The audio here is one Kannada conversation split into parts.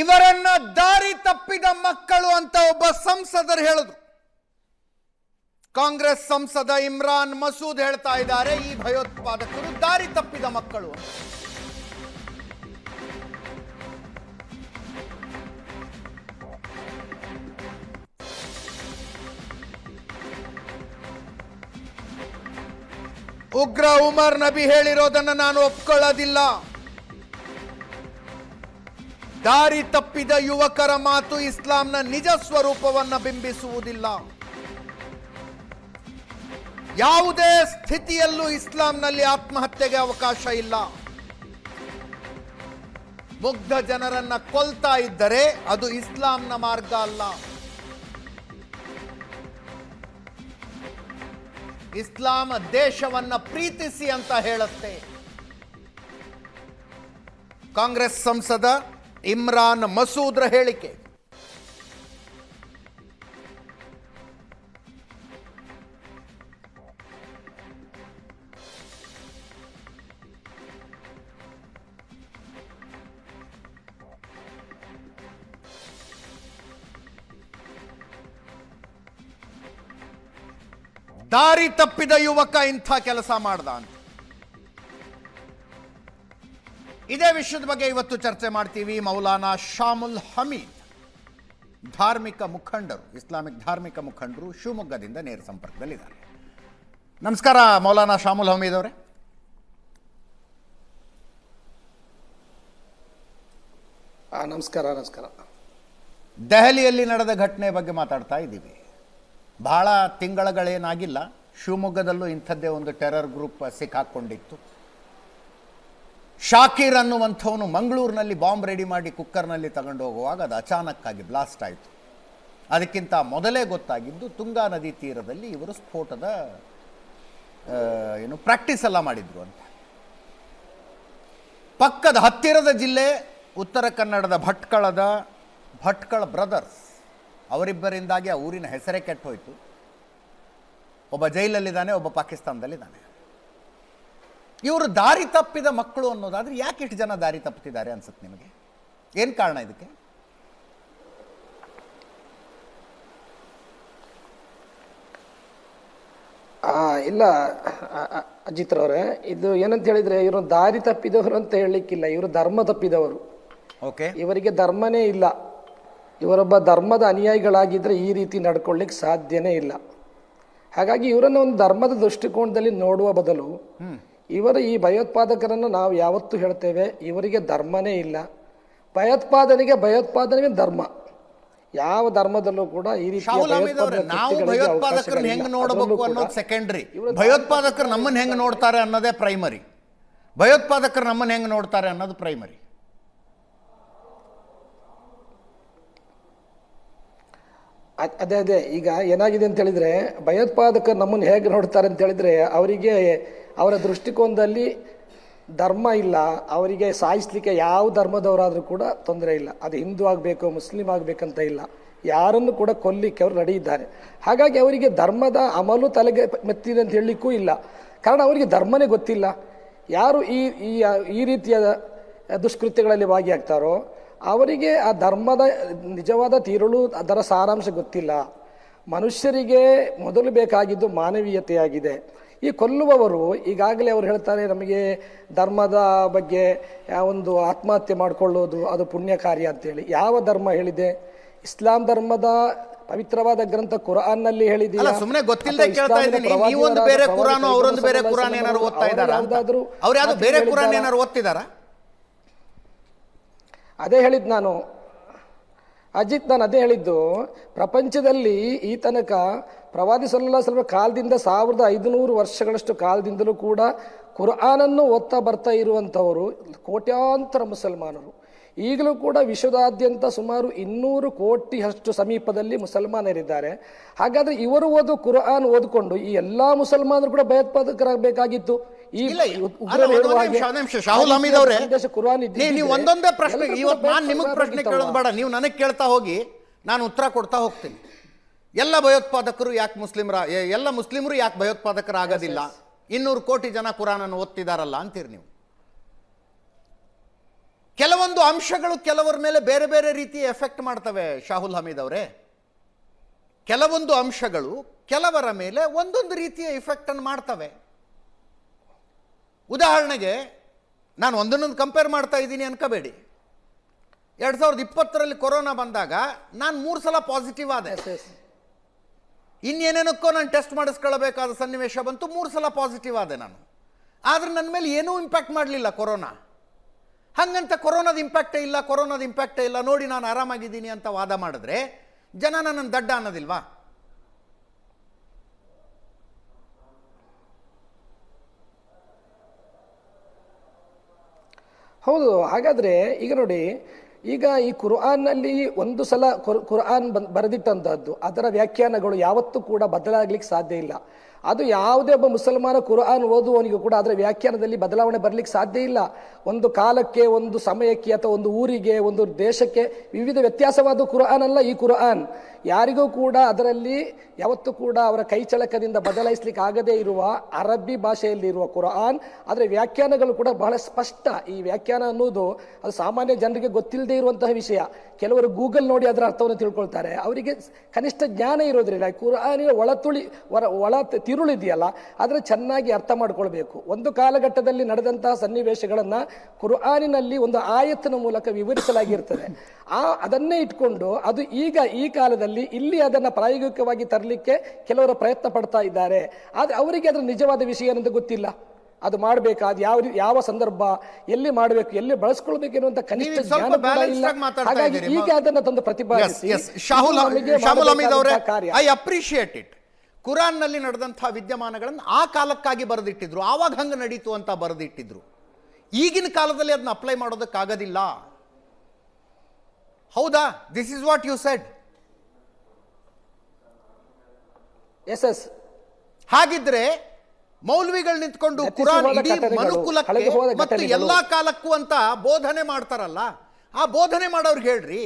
ಇವರನ್ನ ದಾರಿ ತಪ್ಪಿದ ಮಕ್ಕಳು ಅಂತ ಒಬ್ಬ ಸಂಸದರು ಹೇಳಿದ್ರು ಕಾಂಗ್ರೆಸ್ ಸಂಸದ ಇಮ್ರಾನ್ ಮಸೂದ್ ಹೇಳ್ತಾ ಇದ್ದಾರೆ, ಈ ಭಯೋತ್ಪಾದಕರು ದಾರಿ ತಪ್ಪಿದ ಮಕ್ಕಳು ಉಗ್ರ ಉಮರ್ ನಬಿ ಹೇಳಿರೋದನ್ನ ನಾನು ಒಪ್ಕೊಳ್ಳೋದಿಲ್ಲ. ದಾರಿ ತಪ್ಪಿದ ಯುವಕರ ಮಾತು ಇಸ್ಲಾಂನ ನಿಜ ಸ್ವರೂಪವನ್ನು ಬಿಂಬಿಸುವುದಿಲ್ಲ. ಯಾವುದೇ ಸ್ಥಿತಿಯಲ್ಲೂ ಇಸ್ಲಾಂನಲ್ಲಿ ಆತ್ಮಹತ್ಯೆಗೆ ಅವಕಾಶ ಇಲ್ಲ. ಮುಗ್ಧ ಜನರನ್ನ ಕೊಲ್ತಾ ಇದ್ದರೆ ಅದು ಇಸ್ಲಾಂನ ಮಾರ್ಗ ಅಲ್ಲ. ಇಸ್ಲಾಂ ದೇಶವನ್ನ ಪ್ರೀತಿಸಿ ಅಂತ ಹೇಳುತ್ತೆ. ಕಾಂಗ್ರೆಸ್ ಸಂಸದ ಇಮ್ರಾನ್ ಮಸೂದ್ರ ಹೇಳಿಕೆ. ದಾರಿ ತಪ್ಪಿದ ಯುವಕ ಇಂಥ ಕೆಲಸ ಮಾಡ್ದ ಅಂತ. ಇದೇ ವಿಷಯದ ಬಗ್ಗೆ ಇವತ್ತು ಚರ್ಚೆ ಮಾಡ್ತೀವಿ. ಮೌಲಾನಾ ಶಾಮುಲ್ ಹಮೀದ್ ಧಾರ್ಮಿಕ ಮುಖಂಡರು ಇಸ್ಲಾಮಿಕ್ ಧಾರ್ಮಿಕ ಮುಖಂಡರು ಶಿವಮೊಗ್ಗದಿಂದ ನೇರ ಸಂಪರ್ಕದಲ್ಲಿದ್ದಾರೆ. ನಮಸ್ಕಾರ ಮೌಲಾನಾ ಶಾಮುಲ್ ಹಮೀದ್ ಅವರೇ. ಆ, ನಮಸ್ಕಾರ ನಮಸ್ಕಾರ. ದೆಹಲಿಯಲ್ಲಿ ನಡೆದ ಘಟನೆ ಬಗ್ಗೆ ಮಾತಾಡ್ತಾ ಇದ್ದೀವಿ. ಬಹಳ ತಿಂಗಳಗಳೇನಾಗಿಲ್ಲ ಶಿವಮೊಗ್ಗದಲ್ಲೂ ಇಂಥದ್ದೇ ಒಂದು ಟೆರರ್ ಗ್ರೂಪ್ ಸಿಕ್ಕಾಕೊಂಡಿತ್ತು. ಶಾಕೀರ್ ಅನ್ನುವಂಥವನು ಮಂಗಳೂರಿನಲ್ಲಿ ಬಾಂಬ್ ರೆಡಿ ಮಾಡಿ ಕುಕ್ಕರ್ನಲ್ಲಿ ತಗೊಂಡು ಹೋಗುವಾಗ ಅದು ಅಚಾನಕ್ಕಾಗಿ ಬ್ಲಾಸ್ಟ್ ಆಯಿತು. ಅದಕ್ಕಿಂತ ಮೊದಲೇ ಗೊತ್ತಾಗಿದ್ದು ತುಂಗಾ ನದಿ ತೀರದಲ್ಲಿ ಇವರು ಸ್ಫೋಟದ ಏನು ಪ್ರಾಕ್ಟೀಸ್ ಎಲ್ಲ ಮಾಡಿದ್ರು ಅಂತ. ಪಕ್ಕದ ಹತ್ತಿರದ ಜಿಲ್ಲೆ, ಉತ್ತರ ಕನ್ನಡದ ಭಟ್ಕಳದ, ಭಟ್ಕಳ ಬ್ರದರ್ಸ್, ಅವರಿಬ್ಬರಿಂದಾಗಿ ಆ ಊರಿನ ಹೆಸರೇ ಕೆಟ್ಟೋಯ್ತು. ಒಬ್ಬ ಜೈಲಲ್ಲಿದ್ದಾನೆ, ಒಬ್ಬ ಪಾಕಿಸ್ತಾನದಲ್ಲಿದ್ದಾನೆ. ಇವರು ದಾರಿ ತಪ್ಪಿದ ಮಕ್ಕಳು ಅನ್ನೋದಾದ್ರೆ ಯಾಕೆ ಇಷ್ಟು ಜನ ದಾರಿ ತಪ್ಪುತ್ತಿದ್ದಾರೆ ಅನ್ಸುತ್ತೆ ನಿಮಗೆ? ಏನು ಕಾರಣ ಇದಕ್ಕೆ? ಆ, ಇಲ್ಲ ಆ, ಆ, ಅಜಿತ್ ಅವರೇ ಇದು ಏನಂತ ಹೇಳಿದ್ರೆ ಇವರು ದಾರಿ ತಪ್ಪಿದವರು ಅಂತ ಹೇಳಲಿಕ್ಕಿಲ್ಲ. ಇವರು ಧರ್ಮ ತಪ್ಪಿದವರು. ಓಕೆ. ಇವರಿಗೆ ಧರ್ಮನೇ ಇಲ್ಲ. ಇವರೊಬ್ಬ ಧರ್ಮದ ಅನುಯಾಯಿಗಳಾಗಿದ್ದರೆ ಈ ರೀತಿ ನಡ್ಕೊಳ್ಳಿಕ್ಕೆ ಸಾಧ್ಯನೇ ಇಲ್ಲ. ಹಾಗಾಗಿ ಇವರನ್ನು ಒಂದು ಧರ್ಮದ ದೃಷ್ಟಿಕೋನದಲ್ಲಿ ನೋಡುವ ಬದಲು ಇವರ ಈ ಭಯೋತ್ಪಾದಕರನ್ನು ನಾವು ಯಾವತ್ತೂ ಹೇಳ್ತೇವೆ ಇವರಿಗೆ ಧರ್ಮನೇ ಇಲ್ಲ. ಭಯೋತ್ಪಾದನೆಗೆ ಭಯೋತ್ಪಾದನೆ ಧರ್ಮ. ಯಾವ ಧರ್ಮದಲ್ಲೂ ಕೂಡ ಈ ನಾವು ಕೃತ್ಯಗಳಿಗೆ ಭಯೋತ್ಪಾದಕರನ್ನ ಹೆಂಗ್ ನೋಡಬೇಕು ಅನ್ನೋದು ಸೆಕೆಂಡ್ರಿ ಇವರು ಭಯೋತ್ಪಾದಕರು ನಮ್ಮನ್ನ ಹೆಂಗ್ ನೋಡ್ತಾರೆ ಅನ್ನೋದೇ ಪ್ರೈಮರಿ ಭಯೋತ್ಪಾದಕರು ನಮ್ಮನ್ನ ಹೆಂಗ್ ನೋಡ್ತಾರೆ ಅನ್ನೋದು ಪ್ರೈಮರಿ ಅದ್- ಅದೇ ಅದೇ. ಈಗ ಏನಾಗಿದೆ ಅಂತ ಹೇಳಿದ್ರೆ ಭಯೋತ್ಪಾದಕರು ನಮ್ಮನ್ನು ಹೇಗೆ ನೋಡ್ತಾರೆ ಅಂತ ಹೇಳಿದ್ರೆ ಅವರಿಗೆ ಅವರ ದೃಷ್ಟಿಕೋನದಲ್ಲಿ ಧರ್ಮ ಇಲ್ಲ, ಅವರಿಗೆ ಸಾಯಿಸ್ಲಿಕ್ಕೆ ಯಾವ ಧರ್ಮದವರಾದರೂ ಕೂಡ ತೊಂದರೆ ಇಲ್ಲ. ಅದು ಹಿಂದೂ ಆಗಬೇಕು, ಮುಸ್ಲಿಂ ಆಗಬೇಕಂತ ಇಲ್ಲ. ಯಾರನ್ನು ಕೂಡ ಕೊಲ್ಲಿಕ್ಕೆ ಅವರು ನಡೆಯಿದ್ದಾರೆ ಹಾಗಾಗಿ ಅವರಿಗೆ ಧರ್ಮದ ಅಮಲು ತಲೆಗೆ ಮೆತ್ತಿದೆ ಅಂತ ಹೇಳಲಿಕ್ಕೂ ಇಲ್ಲ. ಕಾರಣ ಅವರಿಗೆ ಧರ್ಮನೇ ಗೊತ್ತಿಲ್ಲ. ಯಾರು ಈ ಈ ಈ ರೀತಿಯ ದುಷ್ಕೃತ್ಯಗಳಲ್ಲಿ ಭಾಗಿಯಾಗ್ತಾರೋ, ಅವರಿಗೆ ಆ ಧರ್ಮದ ನಿಜವಾದ ತಿರುಳು, ಅದರ ಸಾರಾಂಶ ಗೊತ್ತಿಲ್ಲ. ಮನುಷ್ಯರಿಗೆ ಮೊದಲು ಬೇಕಾಗಿದ್ದು ಮಾನವೀಯತೆಯಾಗಿದೆ. ಈ ಕೊಲ್ಲುವವರು ಈಗಾಗಲೇ ಅವರು ಹೇಳ್ತಾರೆ ನಮಗೆ ಧರ್ಮದ ಬಗ್ಗೆ ಒಂದು ಆತ್ಮಹತ್ಯೆ ಮಾಡಿಕೊಳ್ಳೋದು ಅದು ಪುಣ್ಯ ಕಾರ್ಯ ಅಂತೇಳಿ. ಯಾವ ಧರ್ಮ ಹೇಳಿದೆ? ಇಸ್ಲಾಂ ಧರ್ಮದ ಪವಿತ್ರವಾದ ಗ್ರಂಥ ಕುರಾನ್ನಲ್ಲಿ ಹೇಳಿದೆಯಾ? ಅಲ್ಲ ಸುಮ್ಮನೆ ಗೊತ್ತಿಲ್ಲದೆ ಕೇಳ್ತಾ ಇದ್ದೀನಿ. ನೀವೊಂದು ಪ್ರವಾದಿಗಳಾದ ಬೇರೆ ಕುರಾನ್ ಅವರೊಂದು ಬೇರೆ ಕುರಾನ್ ಏನಾದ್ರು ಓದ್ತಾ ಇದ್ದಾರೆ? ಯಾವುದಾದ್ರೂ ಅವ್ರು ಯಾವ್ದು ಬೇರೆ ಕುರಾನ್ ಏನಾದ್ರು ಓದ್ತಿದಾರ ಅದೇ ಹೇಳಿದ್ ನಾನು. ಅಜಿತ್ ನಾನು ಅದೇ ಹೇಳಿದ್ದು, ಪ್ರಪಂಚದಲ್ಲಿ ಈ ತನಕ ಪ್ರವಾದಿ ಸಲ್ಲ ಸ್ವಲ್ಪ ಕಾಲದಿಂದ ಸಾವಿರದ ಐದುನೂರು ವರ್ಷಗಳಷ್ಟು ಕಾಲದಿಂದಲೂ ಕೂಡ ಕುರ್ಆನನ್ನು ಓದ್ತಾ ಬರ್ತಾ ಇರುವಂಥವರು ಕೋಟ್ಯಾಂತರ ಮುಸಲ್ಮಾನರು. ಈಗಲೂ ಕೂಡ ವಿಶ್ವದಾದ್ಯಂತ ಸುಮಾರು ಇನ್ನೂರು ಕೋಟಿ ಅಷ್ಟು ಸಮೀಪದಲ್ಲಿ ಮುಸಲ್ಮಾನರಿದ್ದಾರೆ. ಹಾಗಾದ್ರೆ ಇವರು ಓದು ಕುರಾನ್ ಓದಿಕೊಂಡು ಈ ಎಲ್ಲಾ ಮುಸಲ್ಮಾನರು ಕೂಡ ಭಯೋತ್ಪಾದಕರಾಗಬೇಕಾಗಿತ್ತು. ಈ. ಶಾಹುಲ್ ಹಮೀದ್ ಅವರೇ ನೀವು ಒಂದೊಂದೇ ಪ್ರಶ್ನೆ ಇವತ್ತು ನಾನು ನಿಮಗೆ ಪ್ರಶ್ನೆ ಕೇಳೋದು? ಬೇಡ. ನೀವು ನನಗೆ ಕೇಳ್ತಾ ಹೋಗಿ ನಾನು ಉತ್ತರ ಕೊಡ್ತಾ ಹೋಗ್ತೀನಿ. ಎಲ್ಲ ಭಯೋತ್ಪಾದಕರು ಯಾಕೆ ಮುಸ್ಲಿಮರ ಎಲ್ಲ ಮುಸ್ಲಿಮರು ಯಾಕೆ ಭಯೋತ್ಪಾದಕರಾಗೋದಿಲ್ಲ? ಇನ್ನೂರು ಕೋಟಿ ಜನ ಕುರಾನನ್ನು ಓದ್ತಿದಾರಲ್ಲ ಅಂತೀರಿ ನೀವು. ಕೆಲವೊಂದು ಅಂಶಗಳು ಕೆಲವರ ಮೇಲೆ ಬೇರೆ ಬೇರೆ ರೀತಿ ಎಫೆಕ್ಟ್ ಮಾಡ್ತವೆ ಶಾಹುಲ್ ಹಮೀದ್ ಅವರೇ. ಕೆಲವೊಂದು ಅಂಶಗಳು ಕೆಲವರ ಮೇಲೆ ಒಂದೊಂದು ರೀತಿಯ ಇಫೆಕ್ಟನ್ನು ಮಾಡ್ತವೆ. ಉದಾಹರಣೆಗೆ ನಾನು ಒಂದನ್ನೊಂದು ಕಂಪೇರ್ ಮಾಡ್ತಾ ಇದ್ದೀನಿ ಅನ್ಕೋಬೇಡಿ. ಎರಡು ಸಾವಿರದ ಇಪ್ಪತ್ತರಲ್ಲಿ ಕೊರೋನಾ ಬಂದಾಗ ನಾನು ಮೂರು ಸಲ ಪಾಸಿಟಿವ್ ಆದೆ. ಇನ್ನೇನೇನಕ್ಕೋ ನಾನು ಟೆಸ್ಟ್ ಮಾಡಿಸ್ಕೊಳ್ಬೇಕಾದ ಸನ್ನಿವೇಶ ಬಂತು ಮೂರು ಸಲ ಪಾಸಿಟಿವ್ ಆದೆ ನಾನು. ಆದರೆ ನನ್ನ ಮೇಲೆ ಏನೂ ಇಂಪ್ಯಾಕ್ಟ್ ಮಾಡಲಿಲ್ಲ ಕೊರೋನಾ. ಹಂಗಂತ ಕೊರೋನಾದ ಇಂಪ್ಯಾಕ್ಟೇ ಇಲ್ಲ, ಕೊರೋನಾದ ಇಂಪ್ಯಾಕ್ಟೇ ಇಲ್ಲ, ನೋಡಿ ನಾನು ಆರಾಮಾಗಿದ್ದೀನಿ ಅಂತ ವಾದ ಮಾಡಿದ್ರೆ ಜನ ನನ್ನನ್ನು ದಡ್ಡ ಅನ್ನೋದಿಲ್ವಾ? ಹೌದು, ಹಾಗಾದ್ರೆ ಈಗ ನೋಡಿ, ಈಗ ಈ ಕುರ್ಆನ್ನಲ್ಲಿ ಒಂದು ಸಲ ಕುರ್- ಕುರ್ಆನ್ ಬಂದ್ ಬರೆದಿಟ್ಟಂಥದ್ದು ಅದರ ವ್ಯಾಖ್ಯಾನಗಳು ಯಾವತ್ತೂ ಕೂಡ ಬದಲಾಗ್ಲಿಕ್ಕೆ ಸಾಧ್ಯ ಇಲ್ಲ. ಅದು ಯಾವುದೇ ಒಬ್ಬ ಮುಸಲ್ಮಾನ ಕುರಾನ್ ಓದುವವನಿಗೂ ಕೂಡ ಅದರ ವ್ಯಾಖ್ಯಾನದಲ್ಲಿ ಬದಲಾವಣೆ ಬರಲಿಕ್ಕೆ ಸಾಧ್ಯ ಇಲ್ಲ. ಒಂದು ಕಾಲಕ್ಕೆ, ಒಂದು ಸಮಯಕ್ಕೆ ಅಥವಾ ಒಂದು ಊರಿಗೆ, ಒಂದು ದೇಶಕ್ಕೆ ವಿವಿಧ ವ್ಯತ್ಯಾಸವಾದ ಕುರಾನ್ ಅಲ್ಲ ಈ ಕುರಾನ್. ಯಾರಿಗೂ ಕೂಡ ಅದರಲ್ಲಿ ಯಾವತ್ತೂ ಕೂಡ ಅವರ ಕೈಚಳಕದಿಂದ ಬದಲಾಯಿಸ್ಲಿಕ್ಕೆ ಆಗದೇ ಇರುವ ಅರಬ್ಬಿ ಭಾಷೆಯಲ್ಲಿ ಇರುವ ಕುರ್ಆನ್ ಅದರ ವ್ಯಾಖ್ಯಾನಗಳು ಕೂಡ ಬಹಳ ಸ್ಪಷ್ಟ. ಈ ವ್ಯಾಖ್ಯಾನ ಅನ್ನೋದು ಅದು ಸಾಮಾನ್ಯ ಜನರಿಗೆ ಗೊತ್ತಿಲ್ಲದೆ ಇರುವಂತಹ ವಿಷಯ. ಕೆಲವರು ಗೂಗಲ್ ನೋಡಿ ಅದರ ಅರ್ಥವನ್ನು ತಿಳ್ಕೊಳ್ತಾರೆ. ಅವರಿಗೆ ಕನಿಷ್ಠ ಜ್ಞಾನ ಇರೋದ್ರಿಂದ ಕುರಾನಿನ ಒಳತುಳಿ ಹೊರ ಒಳ ತಿರುಳಿದೆಯಲ್ಲ ಆದರೆ ಚೆನ್ನಾಗಿ ಅರ್ಥ ಮಾಡಿಕೊಳ್ಬೇಕು. ಒಂದು ಕಾಲಘಟ್ಟದಲ್ಲಿ ನಡೆದಂತಹ ಸನ್ನಿವೇಶಗಳನ್ನು ಕುರ್ಆನಿನಲ್ಲಿ ಒಂದು ಆಯತ್ತಿನ ಮೂಲಕ ವಿವರಿಸಲಾಗಿರ್ತದೆ. ಆ ಅದನ್ನೇ ಇಟ್ಕೊಂಡು ಅದು ಈಗ ಈ ಕಾಲದಲ್ಲಿ ಇಲ್ಲಿ ಅದನ್ನ ಪ್ರಾಯೋಗಿಕವಾಗಿ ತರಲಿಕ್ಕೆ ಕೆಲವರು ಪ್ರಯತ್ನ ಪಡ್ತಾ ಇದ್ದಾರೆ. ಆದರೆ ಅವರಿಗೆ ಅದರ ನಿಜವಾದ ವಿಷಯ ಏನಂತ ಗೊತ್ತಿಲ್ಲ. ಅದು ಮಾಡಬೇಕಾ ಅದು ಯಾವ ಯಾವ ಸಂದರ್ಭ ಎಲ್ಲಿ ಮಾಡಬೇಕು ಎಲ್ಲಿ ಬಳಸ್ಕೊಳ್ಬೇಕು ಎನ್ನುವಂತ ಕನಿಷ್ಠ ಹಾಗಾಗಿ ಈಗ ಅದನ್ನ ತಂದು ಪ್ರತಿಭಾ ಐ ಅಪ್ರಿಷಿಯೇಟ್ ಇಟ್ ಕುರಾನ್ನಲ್ಲಿ ನಡೆದಂತಹ ವಿದ್ಯಮಾನಗಳನ್ನು ಆ ಕಾಲಕ್ಕಾಗಿ ಬರೆದಿಟ್ಟಿದ್ರು ಆವಾಗ ಹಂಗೆ ನಡೀತು ಅಂತ ಬರೆದಿಟ್ಟಿದ್ರು. ಈಗಿನ ಕಾಲದಲ್ಲಿ ಅದನ್ನ ಅಪ್ಲೈ ಮಾಡೋದಕ್ಕಾಗೋದಿಲ್ಲ. ಹೌದಾ? This is what you said yes yes ಹಾಗಿದ್ರೆ ಮೌಲ್ವಿಗಳು ನಿಂತ್ಕೊಂಡು ಕುರಾನ್ ಇಡೀ ಮನುಕುಲಕ್ಕೆ ಮತ್ತು ಎಲ್ಲಾ ಕಾಲಕ್ಕೂ ಅಂತ ಬೋಧನೆ ಮಾಡ್ತಾರಲ್ಲ ಆ ಬೋಧನೆ ಮಾಡೋರ್ಗೆ ಹೇಳ್ರಿ.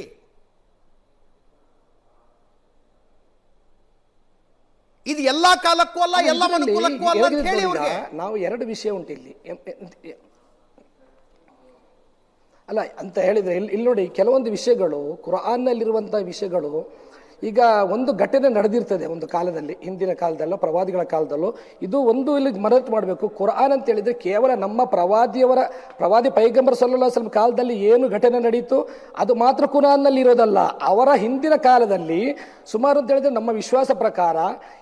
ಇದು ಎಲ್ಲಾ ಕಾಲಕ್ಕೂ ಅಲ್ಲ ಎಲ್ಲ ಅನುಕೂಲಕ್ಕೂ ಅಲ್ಲ ಅಂತ ಹೇಳಿ ಅವ್ರಿಗೆ ನಾವು ಎರಡು ವಿಷಯ ಉಂಟು ಇಲ್ಲಿ. ಅಲ್ಲ ಅಂತ ಹೇಳಿದ್ರೆ ಇಲ್ಲಿ ಇಲ್ಲಿ ನೋಡಿ ಕೆಲವೊಂದು ವಿಷಯಗಳು ಕುರಾನ್ನಲ್ಲಿರುವಂತಹ ವಿಷಯಗಳು ಈಗ ಒಂದು ಘಟನೆ ನಡೆದಿರ್ತದೆ ಒಂದು ಕಾಲದಲ್ಲಿ, ಹಿಂದಿನ ಕಾಲದಲ್ಲೋ, ಪ್ರವಾದಿಗಳ ಕಾಲದಲ್ಲೋ. ಇದು ಒಂದು ಇಲ್ಲಿ ಮನತ್ ಮಾಡಬೇಕು. ಕುರಾನ್ ಅಂತ ಹೇಳಿದರೆ ಕೇವಲ ನಮ್ಮ ಪ್ರವಾದಿಯವರ, ಪ್ರವಾದಿ ಪೈಗಂಬರ್ ಸಲ್ಲಾ ಸ್ವಲ್ಪ ಕಾಲದಲ್ಲಿ ಏನು ಘಟನೆ ನಡೆಯಿತು ಅದು ಮಾತ್ರ ಕುರಾನ್ನಲ್ಲಿ ಇರೋದಲ್ಲ. ಅವರ ಹಿಂದಿನ ಕಾಲದಲ್ಲಿ ಸುಮಾರು ಅಂತ ಹೇಳಿದ್ರೆ ನಮ್ಮ ವಿಶ್ವಾಸ ಪ್ರಕಾರ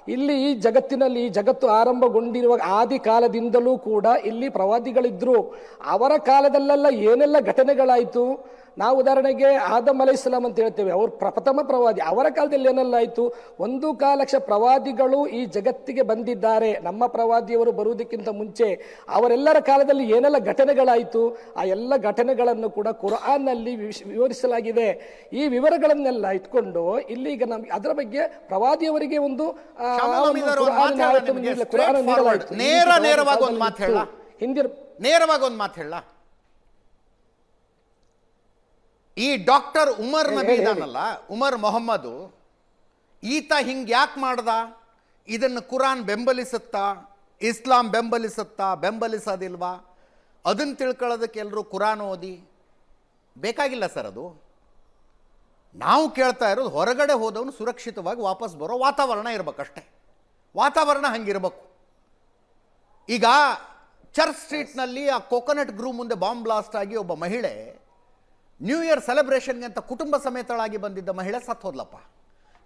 ಇಲ್ಲಿ ಈ ಜಗತ್ತಿನಲ್ಲಿ, ಈ ಜಗತ್ತು ಆರಂಭಗೊಂಡಿರುವ ಆದಿ ಕಾಲದಿಂದಲೂ ಕೂಡ ಇಲ್ಲಿ ಪ್ರವಾದಿಗಳಿದ್ದರು ಅವರ ಕಾಲದಲ್ಲೆಲ್ಲ ಏನೆಲ್ಲ ಘಟನೆಗಳಾಯಿತು? ನಾವು ಉದಾಹರಣೆಗೆ ಆದಮ್ ಅಲೈ ಇಸ್ಲಾಂ ಅಂತ ಹೇಳ್ತೇವೆ. ಅವರು ಪ್ರಥಮ ಪ್ರವಾದಿ. ಅವರ ಕಾಲದಲ್ಲಿ ಏನೆಲ್ಲ ಆಯಿತು? ಒಂದು ಕಾಲಕ್ಷ ಪ್ರವಾದಿಗಳು ಈ ಜಗತ್ತಿಗೆ ಬಂದಿದ್ದಾರೆ. ನಮ್ಮ ಪ್ರವಾದಿಯವರು ಬರುವುದಕ್ಕಿಂತ ಮುಂಚೆ ಅವರೆಲ್ಲರ ಕಾಲದಲ್ಲಿ ಏನೆಲ್ಲ ಘಟನೆಗಳಾಯಿತು? ಆ ಎಲ್ಲ ಘಟನೆಗಳನ್ನು ಕೂಡ ಕುರಾನ್ನಲ್ಲಿ ವಿವರಿಸಲಾಗಿದೆ. ಈ ವಿವರಗಳನ್ನೆಲ್ಲ ಇಟ್ಕೊಂಡು ಇಲ್ಲಿ ಈಗ ನಮ್ಗೆ ಅದರ ಬಗ್ಗೆ ಪ್ರವಾದಿಯವರಿಗೆ ಒಂದು ನೇರವಾಗಿ ಒಂದು ಮಾತು ಹೇಳ. ಇತ್ತು. ನೇರವಾಗಿ ಒಂದು ಮಾತು ಹೇಳ. ಈ ಡಾಕ್ಟರ್ ಉಮರ್ ನಬಿ. ಇದಾನಲ್ಲ ಉಮರ್ ಮೊಹಮ್ಮದು ಈತ ಹಿಂಗೆ ಯಾಕೆ ಮಾಡ್ದ? ಇದನ್ನು ಕುರಾನ್ ಬೆಂಬಲಿಸುತ್ತಾ? ಇಸ್ಲಾಂ ಬೆಂಬಲಿಸುತ್ತಾ? ಬೆಂಬಲಿಸೋದಿಲ್ವಾ? ಅದನ್ನು ತಿಳ್ಕೊಳ್ಳೋದಕ್ಕೆ ಎಲ್ಲರೂ ಕುರಾನ್ ಓದಿ? ಬೇಕಾಗಿಲ್ಲ ಸರ್ ಅದು. ನಾವು ಕೇಳ್ತಾ ಇರೋದು ಹೊರಗಡೆ ಹೋದವನು ಸುರಕ್ಷಿತವಾಗಿ ವಾಪಸ್ ಬರೋ ವಾತಾವರಣ ಇರ್ಬೇಕಷ್ಟೆ. ವಾತಾವರಣ ಹಂಗಿರಬೇಕು. ಈಗ ಚರ್ಚ್ ಸ್ಟ್ರೀಟ್ನಲ್ಲಿ ಆ ಕೋಕೋನಟ್ ಗ್ರೂ ಮುಂದೆ ಬಾಂಬ್ ಬ್ಲಾಸ್ಟ್ ಆಗಿ ಒಬ್ಬ ಮಹಿಳೆ ನ್ಯೂ ಇಯರ್ ಸೆಲೆಬ್ರೇಷನ್ಗೆ ಅಂತ ಕುಟುಂಬ ಸಮೇತಳಾಗಿ ಬಂದಿದ್ದ ಮಹಿಳೆ ಸತ್ತು ಹೋದ್ಲಪ್ಪ.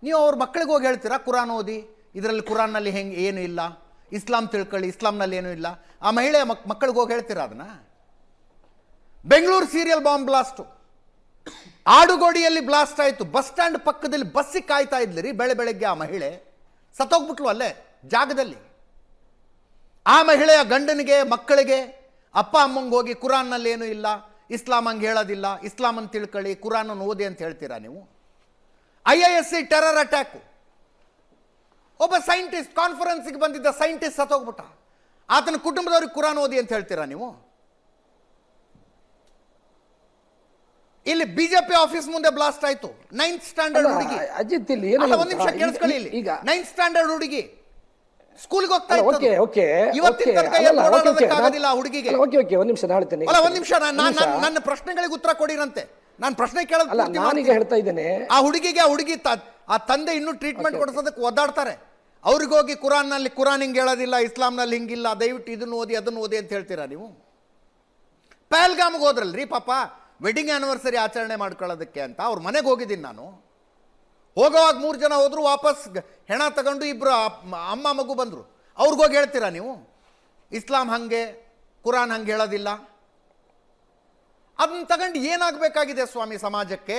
ನೀವು ಅವ್ರ ಮಕ್ಕಳಿಗೆ ಹೋಗಿ ಹೇಳ್ತೀರಾ? ಕುರಾನ್ ಓದಿ. ಇದರಲ್ಲಿ ಕುರಾನ್ನಲ್ಲಿ ಹೆಂಗೆ ಏನು ಇಲ್ಲ? ಇಸ್ಲಾಂ ತಿಳ್ಕೊಳ್ಳಿ, ಇಸ್ಲಾಂನಲ್ಲಿ ಏನೂ ಇಲ್ಲ? ಆ ಮಹಿಳೆ ಮಕ್, ಮಕ್ಕಳಿಗೆ ಹೋಗಿ ಹೇಳ್ತೀರಾ ಅದನ್ನ? ಬೆಂಗಳೂರು ಸೀರಿಯಲ್ ಬಾಂಬ್ ಬ್ಲಾಸ್ಟು ಆಡುಗೋಡಿಯಲ್ಲಿ ಬ್ಲಾಸ್ಟ್ ಆಯಿತು. ಬಸ್ ಸ್ಟ್ಯಾಂಡ್ ಪಕ್ಕದಲ್ಲಿ ಬಸ್ಸಿಗೆ ಕಾಯ್ತಾ ಇದ್ಲಿ ರೀ ಬೆಳೆ ಬೆಳಗ್ಗೆ ಆ ಮಹಿಳೆ. ಸತ್ತೋಗ್ಬಿಟ್ಲು ಅಲ್ಲೇ, ಜಾಗದಲ್ಲಿ. ಆ ಮಹಿಳೆಯ ಗಂಡನಿಗೆ, ಮಕ್ಕಳಿಗೆ, ಅಪ್ಪ ಅಮ್ಮಂಗೆ ಹೋಗಿ ಕುರಾನ್ನಲ್ಲಿ ಏನೂ ಇಲ್ಲ? ಇಸ್ಲಾಂ ಹಂಗೆ ಹೇಳೋದಿಲ್ಲ ಇಸ್ಲಾಂ ಅಂತ ತಿಳ್ಕೊಳ್ಳಿ ಕುರಾನನ್ನು ಓದಿ ಅಂತ ಹೇಳ್ತೀರಾ ನೀವು? I I S C terror attack ಒಬ್ಬ ಸೈಂಟಿಸ್ಟ್ ಕಾನ್ಫರೆನ್ಸ್ಗೆ ಬಂದಿದ್ದ ಸೈಂಟಿಸ್ಟ್ ಸತ್ತೋಗ್ಬಿಟ್ಟ. ಆತನ ಕುಟುಂಬದವ್ರಿಗೆ ಕುರಾನ್ ಓದಿ ಅಂತ ಹೇಳ್ತೀರಾ ನೀವು? ಇಲ್ಲಿ ಬಿಜೆಪಿ ಆಫೀಸ್ ಮುಂದೆ ಬ್ಲಾಸ್ಟ್ ಆಯ್ತು. ನೈನ್ತ್ ಸ್ಟ್ಯಾಂಡರ್ಡ್ ಹುಡುಗಿ. ಅಜಿತ್ ಇಲ್ಲಿ ಒಂದು ನಿಮಿಷ ಕೇಳಿಸ್ಕೊಳ್ಳಿ ಇಲ್ಲಿ. ಈಗ ನೈನ್ತ್ ಸ್ಟ್ಯಾಂಡರ್ಡ್ ಹುಡುಗಿ. ಸ್ಕೂಲ್ಗೆ ಹೋಗ್ತಾ ಓಕೆ ಓಕೆ ಇವತ್ತಿನ ತನಕ ಓಡಾಡೋದಕ್ಕಾಗೋದಿಲ್ಲ ಆ ಹುಡುಗಿಗೆ. ಓಕೆ ಓಕೆ ಒಂದ್ ನಿಮಿಷ ನಾನು ಹೇಳ್ತೇನೆ. ಅಲ್ಲ ಒಂದ್ ನಿಮಿಷ ನಾನು ನನ್ನ ಪ್ರಶ್ನೆಗಳಿಗೆ ಉತ್ತರ ಕೊಡಿರಂತೆ. ನಾನು ಪ್ರಶ್ನೆ ಕೇಳೋದು ನಾನೀಗ ಹೇಳ್ತಾ ಇದ್ದೇನೆ. ಆ ಹುಡುಗಿಗೆ ಆ ಹುಡುಗಿ ಆ ತಂದೆ ಇನ್ನೂ ಟ್ರೀಟ್ಮೆಂಟ್ ಕೊಡಿಸೋದಕ್ಕೆ ಒದ್ದಾಡ್ತಾರೆ. ಅವ್ರಿಗೋಗಿ ಕುರಾನ್ನಲ್ಲಿ ಕುರಾನ್ ಹಿಂಗೆ ಹೇಳೋದಿಲ್ಲ ಇಸ್ಲಾಂನಲ್ಲಿ ಹಿಂಗಿಲ್ಲ ದಯವಿಟ್ಟು ಇದನ್ನು ಓದಿ ಅದನ್ನು ಓದಿ ಅಂತ ಹೇಳ್ತೀರಾ ನೀವು? ಪಹಲ್ಗಾಮ್ಗೆ ಹೋದ್ರಲ್ರಿ ಪಾಪ ವೆಡ್ಡಿಂಗ್ ಆನಿವರ್ಸರಿ ಆಚರಣೆ ಮಾಡ್ಕೊಳ್ಳೋದಕ್ಕೆ ಅಂತ. ಅವ್ರ ಮನೆಗೆ ಹೋಗಿದ್ದೀನಿ ನಾನು. ಹೋಗೋವಾಗ ಮೂರು ಜನ ಹೋದರು, ವಾಪಸ್ ಹೆಣ ತಗೊಂಡು ಇಬ್ಬರು ಅಮ್ಮ ಮಗು ಬಂದರು. ಅವ್ರಿಗೋಗಿ ಹೇಳ್ತೀರಾ ನೀವು? ಇಸ್ಲಾಂ ಹಂಗೆ, ಕುರಾನ್ ಹಂಗೆ ಹೇಳೋದಿಲ್ಲ. ಅದನ್ನ ತಗೊಂಡು ಏನಾಗಬೇಕಾಗಿದೆ ಸ್ವಾಮಿ ಸಮಾಜಕ್ಕೆ?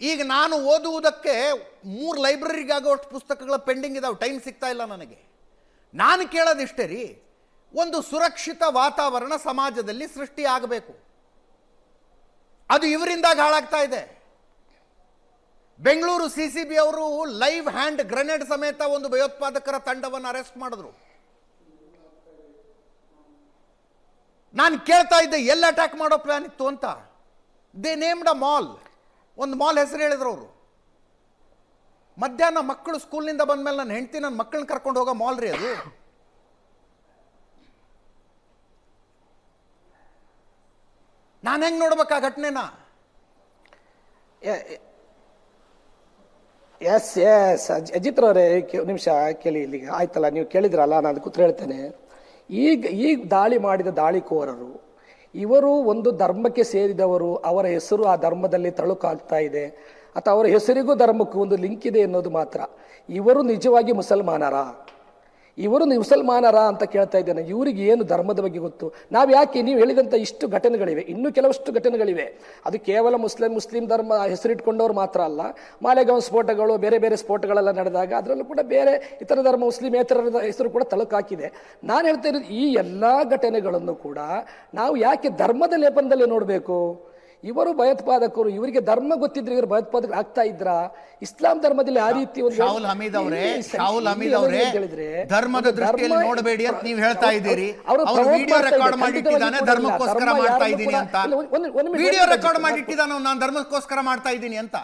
ಈಗ ನಾನು ಓದುವುದಕ್ಕೆ ಮೂರು ಲೈಬ್ರರಿಗಾಗುವಷ್ಟು ಪುಸ್ತಕಗಳ ಪೆಂಡಿಂಗ್ ಇದಾವೆ, ಟೈಮ್ ಸಿಗ್ತಾ ಇಲ್ಲ ನನಗೆ. ನಾನು ಕೇಳೋದಿಷ್ಟೇ ರೀ, ಒಂದು ಸುರಕ್ಷಿತ ವಾತಾವರಣ ಸಮಾಜದಲ್ಲಿ ಸೃಷ್ಟಿ ಆಗಬೇಕು. ಅದು ಇವರಿಂದಾಗಿ ಹಾಳಾಗ್ತಾ ಇದೆ. ಬೆಂಗಳೂರು ಸಿ ಸಿ ಬಿ ಅವರು ಲೈವ್ ಹ್ಯಾಂಡ್ ಗ್ರೆನೇಡ್ ಸಮೇತ ಒಂದು ಭಯೋತ್ಪಾದಕರ ತಂಡವನ್ನು ಅರೆಸ್ಟ್ ಮಾಡಿದ್ರು. ನಾನು ಕೇಳ್ತಾ ಇದ್ದೆ, ಎಲ್ಲಿ ಅಟ್ಯಾಕ್ ಮಾಡೋ ಪ್ಲಾನ್ ಇತ್ತು ಅಂತ. ದೇ ನೇಮ್ಡ್ ಅ ಮಾಲ್ ಒಂದು ಮಾಲ್ ಹೆಸರು ಹೇಳಿದ್ರು ಅವರು. ಮಧ್ಯಾಹ್ನ ಮಕ್ಕಳು ಸ್ಕೂಲ್ನಿಂದ ಬಂದ್ಮೇಲೆ ನನ್ನ ಹೆಂಡತಿ ನನ್ನ ಮಕ್ಕಳನ್ನ ಕರ್ಕೊಂಡು ಹೋಗೋ ಮಾಲ್ ರೀ ಅದು. ನಾನು ಹೆಂಗೆ ನೋಡ್ಬೇಕು ಆ ಘಟನೆನ? ಎಸ್ ಎಸ್ ಅಜಿತ್ ಅವರೇ ನಿಮಿಷ, ಕೇಳಿ ಇಲ್ಲಿಗೆ. ಆಯ್ತಲ್ಲ, ನೀವು ಕೇಳಿದ್ರಲ್ಲ, ನಾನು ಉತ್ತರ ಹೇಳ್ತೇನೆ. ಈಗ ಈಗ ದಾಳಿ ಮಾಡಿದ ದಾಳಿಕೋರರು, ಇವರು ಒಂದು ಧರ್ಮಕ್ಕೆ ಸೇರಿದವರು, ಅವರ ಹೆಸರು ಆ ಧರ್ಮದಲ್ಲಿ ತಳುಕಾಗ್ತಾ ಇದೆ. ಅಥವಾ ಅವರ ಹೆಸರಿಗೂ ಧರ್ಮಕ್ಕೂ ಒಂದು ಲಿಂಕ್ ಇದೆ ಅನ್ನೋದು ಮಾತ್ರ. ಇವರು ನಿಜವಾಗಿ ಮುಸಲ್ಮಾನರ? ಇವರು ಮುಸಲ್ಮಾನರ ಅಂತ ಕೇಳ್ತಾ ಇದ್ದೇನೆ. ಇವರಿಗೆ ಏನು ಧರ್ಮದ ಬಗ್ಗೆ ಗೊತ್ತು? ನಾವು ಯಾಕೆ ನೀವು ಹೇಳಿದಂಥ ಇಷ್ಟು ಘಟನೆಗಳಿವೆ? ಇನ್ನೂ ಕೆಲವಷ್ಟು ಘಟನೆಗಳಿವೆ. ಅದು ಕೇವಲ ಮುಸ್ಲಿಂ ಮುಸ್ಲಿಂ ಧರ್ಮ ಹೆಸರಿಟ್ಕೊಂಡವ್ರು ಮಾತ್ರ ಅಲ್ಲ. ಮಾಲೆಗಾಂವ್ ಸ್ಫೋಟಗಳು, ಬೇರೆ ಬೇರೆ ಸ್ಫೋಟಗಳೆಲ್ಲ ನಡೆದಾಗ ಅದರಲ್ಲೂ ಕೂಡ ಬೇರೆ ಇತರ ಧರ್ಮ ಮುಸ್ಲಿಮೇತರರ ಹೆಸರು ಕೂಡ ತಳುಕಾಕಿದೆ. ನಾನು ಹೇಳ್ತಾ ಇರೋದು ಈ ಎಲ್ಲ ಘಟನೆಗಳನ್ನು ಕೂಡ ನಾವು ಯಾಕೆ ಧರ್ಮದ ಲೇಪನದಲ್ಲಿ ನೋಡಬೇಕು? ಇವರು ಭಯೋತ್ಪಾದಕರು ಇವರಿಗೆ ಧರ್ಮ ಗೊತ್ತಿದ್ರೆ ಇವರು ಭಯೋತ್ಪಾದಕರು ಆಗ್ತಾ ಇದ್ರ? ಇಸ್ಲಾಂ ಧರ್ಮದಲ್ಲಿ ಆ ರೀತಿ ಒಂದು ಶಾಹುಲ್ ಹಮೀದ್ ಅವರೇ ಶಾಹುಲ್ ಹಮೀದ್ ಅವರೇ ಹೇಳಿದ್ರೆ ಧರ್ಮದ ದೃಷ್ಟಿಯಲ್ಲಿ ನೋಡಬೇಡಿ ಅಂತ ನೀವು ಹೇಳ್ತಾ ಇದ್ದೀರಿ. ಅವರು ವಿಡಿಯೋ ರೆಕಾರ್ಡ್ ಮಾಡಿಟ್ಟಿದ್ದಾನೆ. ಧರ್ಮಕ್ಕೋಸ್ಕರ ಧರ್ಮ ಮಾಡ್ತಾ ಇದ್ದೀನಿ ಅಂತ. ವಿಡಿಯೋ ರೆಕಾರ್ಡ್ ಮಾಡಿಟ್ಟಿದ್ದಾನೆ ನಾನು ಧರ್ಮಕ್ಕೋಸ್ಕರ ಮಾಡ್ತಾ ಇದ್ದೀನಿ ಅಂತ.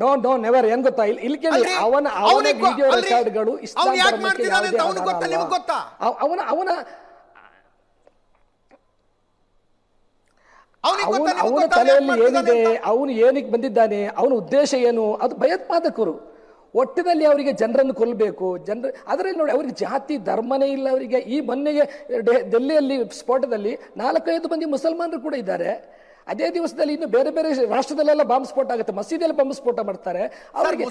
ನೋ ನೋ ನೆವರ್ ಏನ್ ಗೊತ್ತಾ? ಇಲ್ಲಿ ಕೇಳಿ ಅವನ ಅವನ ವಿಡಿಯೋ ರೆಕಾರ್ಡ್ಗಳು ಇಸ್ಲಾಂ ಅವ್ನು ಧರ್ಮಕ್ಕೆ ಮಾಡ್ತಿದ್ದಾನೆ ಯಾವುದೇ ಅಂತ ಅವ್ನಿಗೆ ಆಧಾರ ಗೊತ್ತಾ, ಅಲ್ಲ. ನಿಮ್ಗೆ ಗೊತ್ತಾ? ಅವ- ಅವನ ಅವನ ಅವನಿಗೆ ಅವನ ತಲೆಯಲ್ಲಿ ಏನಿದೆ? ಅವನು ಏನಕ್ಕೆ ಬಂದಿದ್ದಾನೆ ಅವನ ಉದ್ದೇಶ ಏನು ಅದು ಭಯೋತ್ಪಾದಕರು. ಒಟ್ಟಿನಲ್ಲಿ ಅವರಿಗೆ ಜನರನ್ನು ಕೊಲ್ಲಬೇಕು. ಜನರ ಅದರಲ್ಲಿ ನೋಡಿ ಅವರಿಗೆ ಜಾತಿ ಧರ್ಮನೇ ಇಲ್ಲ ಅವರಿಗೆ. ಈ ಮೊನ್ನೆಗೆ ಡೆಲ್ಲಿಯಲ್ಲಿ ಸ್ಫೋಟದಲ್ಲಿ ನಾಲ್ಕೈದು ಮಂದಿ ಮುಸಲ್ಮಾನರು ಕೂಡ ಇದ್ದಾರೆ. ಅದೇ ದಿವಸದಲ್ಲಿ ಇನ್ನು ಬೇರೆ ಬೇರೆ ರಾಷ್ಟ್ರದಲ್ಲೆಲ್ಲ ಬಾಂಬ್ ಸ್ಫೋಟ ಆಗುತ್ತೆ. ಮಸೀದಿಯಲ್ಲಿ ಬಾಂಬ್ ಸ್ಫೋಟ ಮಾಡ್ತಾರೆ. ಅವರಿಗೆ?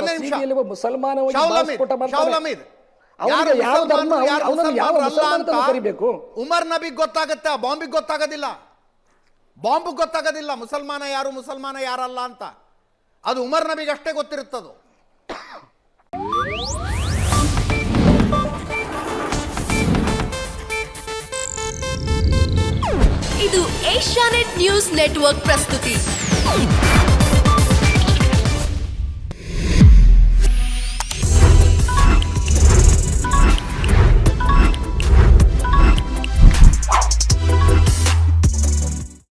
ಮಸೀದಿಯಲ್ಲಿ ಒಬ್ಬ ಮುಸಲ್ಮಾನ ಸ್ಫೋಟ ಮಾಡ್ತಾರೆ ಉಮರ್ ನಬಿಗ್ ಗೊತ್ತಾಗತ್ತೆ ಆ ಬಾಂಬಿಗೆ ಗೊತ್ತಾಗೋದಿಲ್ಲ. ಬಾಂಬ್ ಗೊತ್ತಾಗೋದಿಲ್ಲ ಮುಸಲ್ಮಾನ ಯಾರು ಮುಸಲ್ಮಾನ ಯಾರಲ್ಲ ಅಂತ. ಅದು ಉಮರ್ ನಬಿಗೆ ಅಷ್ಟೇ ಗೊತ್ತಿರುತ್ತದು. ಇದು ಏಷ್ಯಾನೆಟ್ ನ್ಯೂಸ್ ನೆಟ್ವರ್ಕ್ ಪ್ರಸ್ತುತಿ.